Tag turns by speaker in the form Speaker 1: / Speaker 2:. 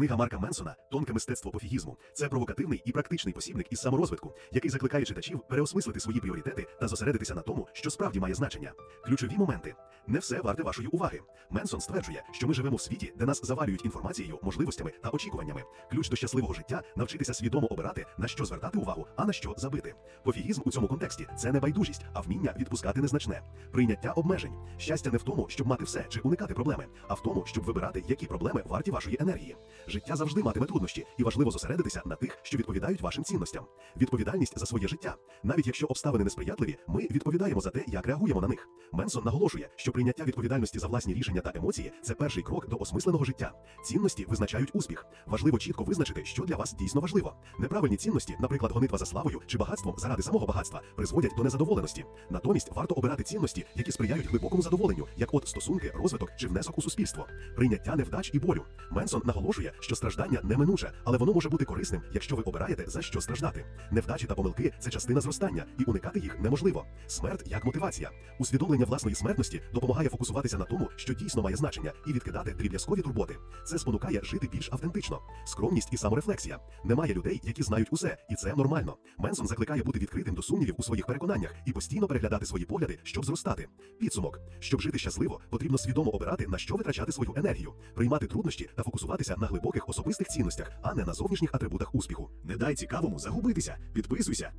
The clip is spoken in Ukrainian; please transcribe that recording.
Speaker 1: Книга Марка Менсона Тонке мистецтво пофігізму це провокативний і практичний посібник із саморозвитку, який закликає читачів переосмислити свої пріоритети та зосередитися на тому, що справді має значення. Ключові моменти не все варте вашої уваги. Менсон стверджує, що ми живемо в світі, де нас завалюють інформацією, можливостями та очікуваннями. Ключ до щасливого життя навчитися свідомо обирати, на що звертати увагу, а на що забити. Пофігізм у цьому контексті це не байдужість, а вміння відпускати незначне, прийняття обмежень. Щастя не в тому, щоб мати все чи уникати проблеми, а в тому, щоб вибирати, які проблеми варті вашої енергії. Життя завжди матиме труднощі, і важливо зосередитися на тих, що відповідають вашим цінностям. Відповідальність за своє життя. Навіть якщо обставини несприятливі, ми відповідаємо за те, як реагуємо на них. Менсон наголошує, що прийняття відповідальності за власні рішення та емоції це перший крок до осмисленого життя. Цінності визначають успіх. Важливо чітко визначити, що для вас дійсно важливо. Неправильні цінності, наприклад, гонитва за славою чи багатством заради самого багатства, призводять до незадоволеності. Натомість варто обирати цінності, які сприяють глибокому задоволенню, як от стосунки, розвиток чи внесок у суспільство. Прийняття невдач і болю. Менсон наголошує, що страждання неминуче, але воно може бути корисним, якщо ви обираєте за що страждати. Невдачі та помилки це частина зростання, і уникати їх неможливо. Смерть як мотивація. Усвідомлення власної смертності допомагає фокусуватися на тому, що дійсно має значення, і відкидати дріб'язкові турботи. Це спонукає жити більш автентично. Скромність і саморефлексія. Немає людей, які знають усе, і це нормально. Менсон закликає бути відкритим до сумнівів у своїх переконаннях і постійно переглядати свої погляди, щоб зростати. Підсумок, щоб жити щасливо, потрібно свідомо обирати на що витрачати свою енергію, приймати труднощі та фокусуватися на глибоких особистих цінностях, а не на зовнішніх атрибутах успіху. Не дай цікавому загубитися. Підписуйся.